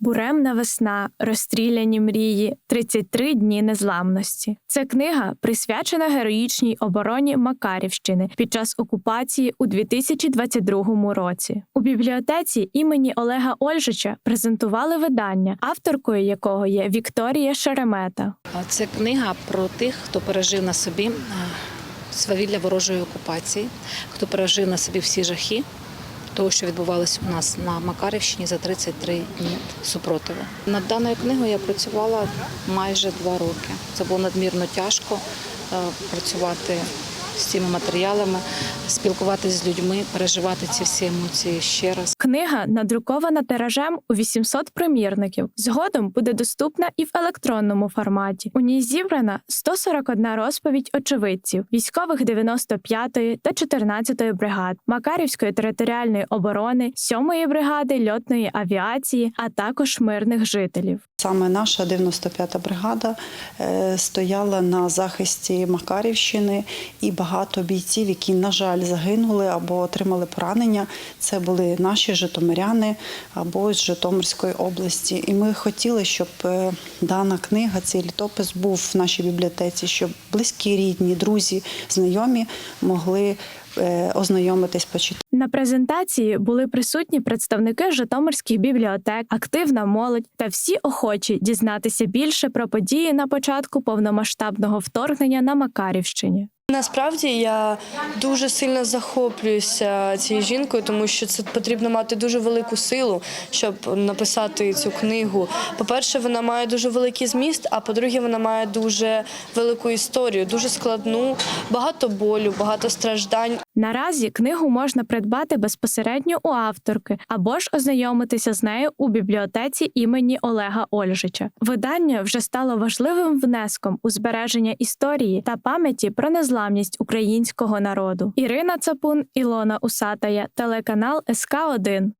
Буремна весна, розстріляні мрії, 33 дні незламності. Це книга присвячена героїчній обороні Макарівщини під час окупації у 2022 році. У бібліотеці імені Олега Ольжича презентували видання, авторкою якого є Вікторія Шеремета. Це книга про тих, хто пережив на собі е, свавілля ворожої окупації, хто пережив на собі всі жахи того, що відбувалося у нас на Макарівщині за 33 дні супротиву. Над даною книгою я працювала майже два роки. Це було надмірно тяжко е, працювати з цими матеріалами, спілкуватися з людьми, переживати ці всі емоції ще раз. Книга надрукована тиражем у 800 примірників. Згодом буде доступна і в електронному форматі. У ній зібрана 141 розповідь очевидців військових 95-ї та 14-ї бригад, Макарівської територіальної оборони, 7-ї бригади льотної авіації, а також мирних жителів. Саме наша 95-та бригада е, стояла на захисті Макарівщини, і багато бійців, які, на жаль, загинули або отримали поранення, це були наші житомиряни або з Житомирської області. І ми хотіли, щоб е, дана книга, цей літопис був в нашій бібліотеці, щоб близькі, рідні, друзі, знайомі могли ознайомитись, почитати. На презентації були присутні представники житомирських бібліотек, активна молодь та всі охочі дізнатися більше про події на початку повномасштабного вторгнення на Макарівщині. Насправді я дуже сильно захоплююся цією жінкою, тому що це потрібно мати дуже велику силу, щоб написати цю книгу. По-перше, вона має дуже великий зміст, а по-друге, вона має дуже велику історію, дуже складну, багато болю, багато страждань. Наразі книгу можна придбати безпосередньо у авторки або ж ознайомитися з нею у бібліотеці імені Олега Ольжича. Видання вже стало важливим внеском у збереження історії та пам'яті про незламність українського народу. Ірина Цапун, Ілона Усатая, телеканал СК 1